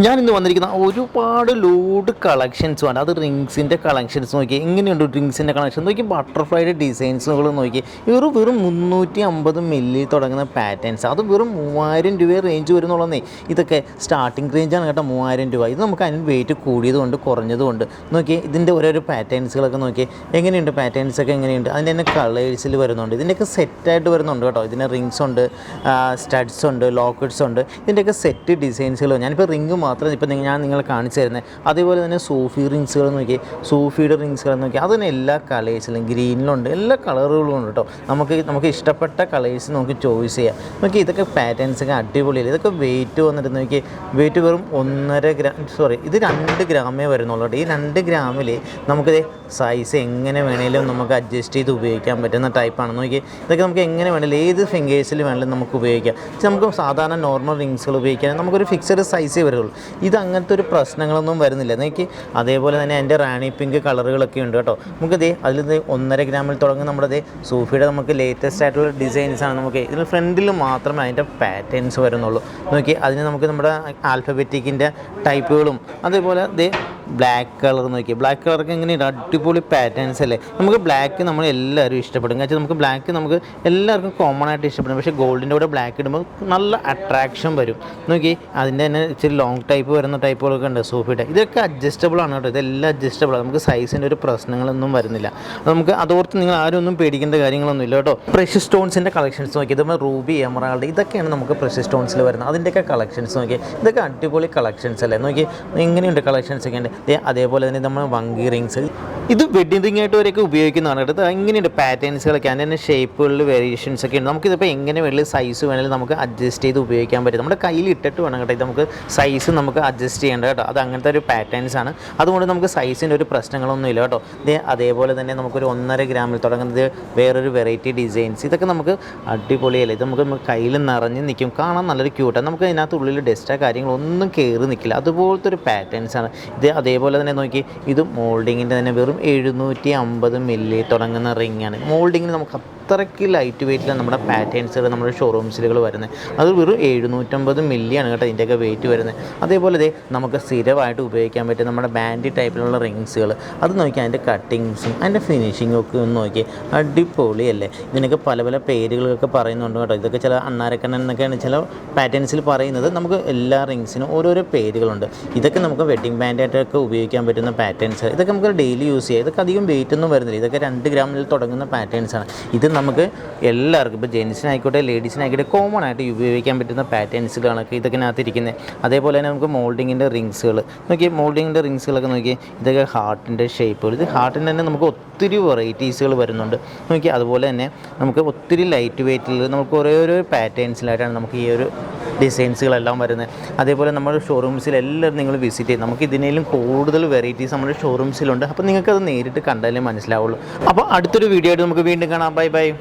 ഞാൻ ഇന്ന് വന്നിരിക്കുന്ന ഒരുപാട് ലോഡ് കളക്ഷൻസ് ആണ് അത് റിങ്സിന്റെ കളക്ഷൻസ് നോക്കി എങ്ങനെയുണ്ട് റിങ്സിന്റെ കളക്ഷൻ നോക്കി ബട്ടർഫ്ലൈയുടെ ഡിസൈൻസുകൾ നോക്കി ഇവർ വെറും മുന്നൂറ്റി അമ്പത് മില്ലി തുടങ്ങുന്ന പാറ്റേൺസ് അത് വെറും മൂവായിരം രൂപ റേഞ്ച് വരുന്നുള്ളതേ ഇതൊക്കെ സ്റ്റാർട്ടിംഗ് റേഞ്ചാണ് കേട്ടോ മൂവായിരം രൂപ. ഇത് നമുക്ക് അതിന് വെയിറ്റ് കൂടിയതുകൊണ്ട് കുറഞ്ഞതുകൊണ്ട്. നോക്കി ഇതിന്റെ ഓരോരോ പാറ്റേൺസുകളൊക്കെ നോക്കി എങ്ങനെയുണ്ട് പാറ്റേൺസ് ഒക്കെ എങ്ങനെയുണ്ട്? അതിന്റെ തന്നെ കളേഴ്സിൽ വരുന്നുണ്ട്. ഇതിന്റെയൊക്കെ സെറ്റായിട്ട് വരുന്നുണ്ട് കേട്ടോ. ഇതിന്റെ റിങ്സ് ഉണ്ട് സ്റ്റഡ്സ് ഉണ്ട് ലോക്കറ്റ്സ് ഉണ്ട്. ഇതിന്റെയൊക്കെ സെറ്റ് ഡിസൈൻസുകൾ ഞാനിപ്പോൾ റിങ് മാത്രം ഇപ്പം ഞാൻ നിങ്ങളെ കാണിച്ചു തരുന്നത് അതേപോലെ തന്നെ സൂഫി റിങ്സുകൾ നോക്കി സൂഫിയുടെ റിങ്സുകൾ നോക്കി അതിന് എല്ലാ കളേഴ്സിലും ഗ്രീനിലുണ്ട്. എല്ലാ കളറുകളും ഉണ്ട് കേട്ടോ. നമുക്ക് നമുക്ക് ഇഷ്ടപ്പെട്ട കളേഴ്സ് നമുക്ക് ചോയ്സ് ചെയ്യാം. നോക്കി ഇതൊക്കെ പാറ്റേൺസ് ഒക്കെ അടിപൊളിയല്ലേ? ഇതൊക്കെ വെയിറ്റ് വന്നിട്ട് നോക്കി വെയിറ്റ് വെറും ഒന്നര ഗ്രാം സോറി ഇത് രണ്ട് ഗ്രാമേ വരുന്നുള്ളൂ ഈ രണ്ട് ഗ്രാമിൽ നമുക്ക് സൈസ് എങ്ങനെ വേണേലും നമുക്ക് അഡ്ജസ്റ്റ് ചെയ്ത് ഉപയോഗിക്കാൻ പറ്റുന്ന ടൈപ്പാണ് നോക്കി ഇതൊക്കെ നമുക്ക് എങ്ങനെ വേണേലും ഏത് ഫിംഗേഴ്സിൽ വേണേലും നമുക്ക് ഉപയോഗിക്കാം. നമുക്ക് സാധാരണ നോർമൽ റിങ്സുകൾ ഉപയോഗിക്കാൻ നമുക്കൊരു ഫിക്സഡ് സൈസേ വരുള്ളൂ ഇത് അങ്ങനത്തെ ഒരു പ്രശ്നങ്ങളൊന്നും വരുന്നില്ല. നോക്കി അതേപോലെ തന്നെ എന്റെ റാണി പിങ്ക് കളറുകളൊക്കെ ഉണ്ട് കേട്ടോ. നമുക്ക് ദേ അതിൽ ഒന്നര ഗ്രാമിൽ തുടങ്ങി നമ്മുടെ സൂഫിയുടെ നമുക്ക് ലേറ്റസ്റ്റ് ആയിട്ടുള്ള ആണ് നമുക്ക് ഇതിൽ ഫ്രണ്ടിൽ മാത്രമേ അതിന്റെ പാറ്റേൺസ് വരുന്നുള്ളൂ. നോക്കി അതിന് നമുക്ക് നമ്മുടെ ആൽഫബറ്റിക്കിന്റെ ടൈപ്പുകളും അതേപോലെ ദേ ബ്ലാക്ക് കളർ നോക്കി ബ്ലാക്ക് കളർക്ക് എങ്ങനെയുണ്ട്? അടിപൊളി പാറ്റേൺസ് അല്ലേ? നമുക്ക് ബ്ലാക്ക് നമ്മൾ എല്ലാവരും ഇഷ്ടപ്പെടും. കാരണം നമുക്ക് ബ്ലാക്ക് നമുക്ക് എല്ലാവർക്കും കോമൺ ആയിട്ട് ഇഷ്ടപ്പെടും. പക്ഷേ ഗോൾഡിന്റെ കൂടെ ബ്ലാക്ക് ഇടുമ്പോൾ നല്ല അട്രാക്ഷൻ വരും. നോക്കി അതിന്റെ തന്നെ ഇച്ചിരി ലോങ് ടൈപ്പ് വരുന്ന ടൈപ്പുകളൊക്കെ ഉണ്ട്. സോഫിയുടെ ഇതൊക്കെ അഡ്ജസ്റ്റബിൾ ആണ് കേട്ടോ. ഇതെല്ലാം അഡ്ജസ്റ്റബിൾ ആണ്. നമുക്ക് സൈസിന്റെ ഒരു പ്രശ്നങ്ങളൊന്നും വരുന്നില്ല. നമുക്ക് അതോർത്ത് നിങ്ങൾ ആരും ഒന്നും പേടിക്കേണ്ട കാര്യങ്ങളൊന്നും ഇല്ല കേട്ടോ. പ്രഷ്യസ് സ്റ്റോൺസിന്റെ കളക്ഷൻസ് നോക്കി ഇതുമ്പോൾ റൂബി എമറാൾഡ് ഇതൊക്കെയാണ് നമുക്ക് പ്രഷ്യസ് സ്റ്റോൺസിൽ വരുന്നത്. അതിന്റെയൊക്കെ കളക്ഷൻസ് നോക്കി ഇതൊക്കെ അടിപൊളി കളക്ഷൻസ് അല്ലേ? നോക്കി ഇങ്ങനെയുണ്ട് കളക്ഷൻസ് ഒക്കെ ഉണ്ട്. അതേപോലെ തന്നെ നമ്മൾ വങ്കി റിങ്സ് ഇത് വെഡിങ് റിംഗ് ആയിട്ട് വരെയൊക്കെ ഉപയോഗിക്കുന്നതാണ് കേട്ടോ. എങ്ങനെയുണ്ട് പാറ്റേൺസുകളൊക്കെ അതിന്റെ തന്നെ ഷേപ്പുകളിൽ വേരിയേഷൻസ് ഒക്കെ ഉണ്ട്. നമുക്കിതിപ്പോൾ എങ്ങനെ വേണമെങ്കിലും സൈസ് വേണമെങ്കിലും നമുക്ക് അഡ്ജസ്റ്റ് ചെയ്ത് ഉപയോഗിക്കാൻ പറ്റും. നമ്മുടെ കയ്യിൽ ഇട്ടിട്ട് വേണം കേട്ടോ. ഇത് നമുക്ക് സൈസ് നമുക്ക് അഡ്ജസ്റ്റ് ചെയ്യേണ്ട കേട്ടോ. അത് അങ്ങനത്തെ ഒരു പാറ്റേൺസ് ആണ്. അതുകൊണ്ട് നമുക്ക് സൈസിന്റെ ഒരു പ്രശ്നങ്ങളൊന്നും ഇല്ല കേട്ടോ. ഇത് അതേപോലെ തന്നെ നമുക്കൊരു ഒന്നര ഗ്രാമിൽ തുടങ്ങുന്നത് വേറൊരു വെറൈറ്റി ഡിസൈൻസ് ഇതൊക്കെ നമുക്ക് അടിപൊളിയല്ലേ? ഇത് നമുക്ക് കയ്യിൽ നിറഞ്ഞ് നിൽക്കും. കാണാൻ നല്ലൊരു ക്യൂട്ടാണ് നമുക്ക് അതിനകത്ത് ഉള്ളിൽ ഡസ്റ്റാ കാര്യങ്ങളൊന്നും കയറി നിൽക്കില്ല. അതുപോലത്തെ ഒരു പാറ്റേൺസ് ആണ്. ഇത് അതേപോലെ തന്നെ നോക്കി. ഇത് മോൾഡിങ്ങിന്റെ തന്നെ വെറും എഴുന്നൂറ്റി അമ്പത് മില്ലി തുടങ്ങുന്ന റിങ്ങാണ് മോൾഡിങ്ങിന് നമുക്ക് അത്രയ്ക്ക് ലൈറ്റ് വെയിറ്റിലാണ് നമ്മുടെ പാറ്റേൺസുകൾ നമ്മുടെ ഷോറൂംസിലുകൾ വരുന്നത് അത് വെറും എഴുന്നൂറ്റമ്പത് മില്ലിയാണ് കേട്ടോ ഇതിന്റെയൊക്കെ വെയിറ്റ് വരുന്നത് അതേപോലെ ദേ നമുക്ക് സ്ഥിരമായിട്ട് ഉപയോഗിക്കാൻ പറ്റും നമ്മുടെ ബാൻഡി ടൈപ്പിലുള്ള റിങ്സുകൾ അത് നോക്കി അതിന്റെ കട്ടിങ്സും അതിന്റെ ഫിനിഷിങ്ങും ഒക്കെ ഒന്ന് നോക്കി. അടിപൊളിയല്ലേ? ഇതിനൊക്കെ പല പല പേരുകളൊക്കെ പറയുന്നുണ്ട് കേട്ടോ. ഇതൊക്കെ ചില അണ്ണാരക്കണ്ണൻ എന്നൊക്കെയാണ് ചില പാറ്റേൺസിൽ പറയുന്നത്. നമുക്ക് എല്ലാ റിങ്സിനും ഓരോരോ പേരുകളുണ്ട്. ഇതൊക്കെ നമുക്ക് വെഡിങ് ബാൻഡായിട്ടൊക്കെ ഉപയോഗിക്കാൻ പറ്റുന്ന പാറ്റേൺസ് ഇതൊക്കെ നമുക്ക് ഡെയിലി യൂസ് ചെയ്യാം. ഇതൊക്കെ അധികം വെയിറ്റ് ഒന്നും വരുന്നില്ല. ഇതൊക്കെ രണ്ട് ഗ്രാമിൽ തുടങ്ങുന്ന പാറ്റേൺസ് ആണ്. ഇത് നമുക്ക് എല്ലാവർക്കും ഇപ്പോൾ ജെൻസിനായിക്കോട്ടെ ലേഡീസിനായിക്കോട്ടെ കോമൺ ആയിട്ട് ഉപയോഗിക്കാൻ പറ്റുന്ന പാറ്റേൺസുകളൊക്കെ ഇതൊക്കെ ഇരിക്കുന്നത് അതേപോലെ തന്നെ നമുക്ക് മോൾഡിങ്ങിന്റെ റിങ്സുകൾ നോക്കി മോൾഡിങ്ങിന്റെ റിങ്സുകളൊക്കെ നോക്കി ഇതൊക്കെ ഹാർട്ടിന്റെ ഷേപ്പുകൾ ഇത് ഹാർട്ടിന്റെ തന്നെ നമുക്ക് ഒത്തിരി വെറൈറ്റീസുകൾ വരുന്നുണ്ട്. നോക്കി അതുപോലെ തന്നെ നമുക്ക് ഒത്തിരി ലൈറ്റ് വെയ്റ്റിൽ നമുക്ക് ഓരോരോ പാറ്റേൺസിലായിട്ടാണ് നമുക്ക് ഈ ഒരു ഡിസൈൻസുകളെല്ലാം വരുന്നത്. അതേപോലെ നമ്മുടെ ഷോറൂംസിൽ നിങ്ങൾ വിസിറ്റ് ചെയ്യും. നമുക്ക് ഇതിനേലും കൂടുതൽ വെറൈറ്റീസ് നമ്മുടെ ഷോറൂംസിലുണ്ട് അപ്പോൾ നിങ്ങൾക്കത് നേരിട്ട് കണ്ടാലേ മനസ്സിലാവുള്ളൂ. അപ്പോൾ അടുത്തൊരു വീഡിയോ ആയിട്ട് നമുക്ക് വീണ്ടും കാണാം. Bye bye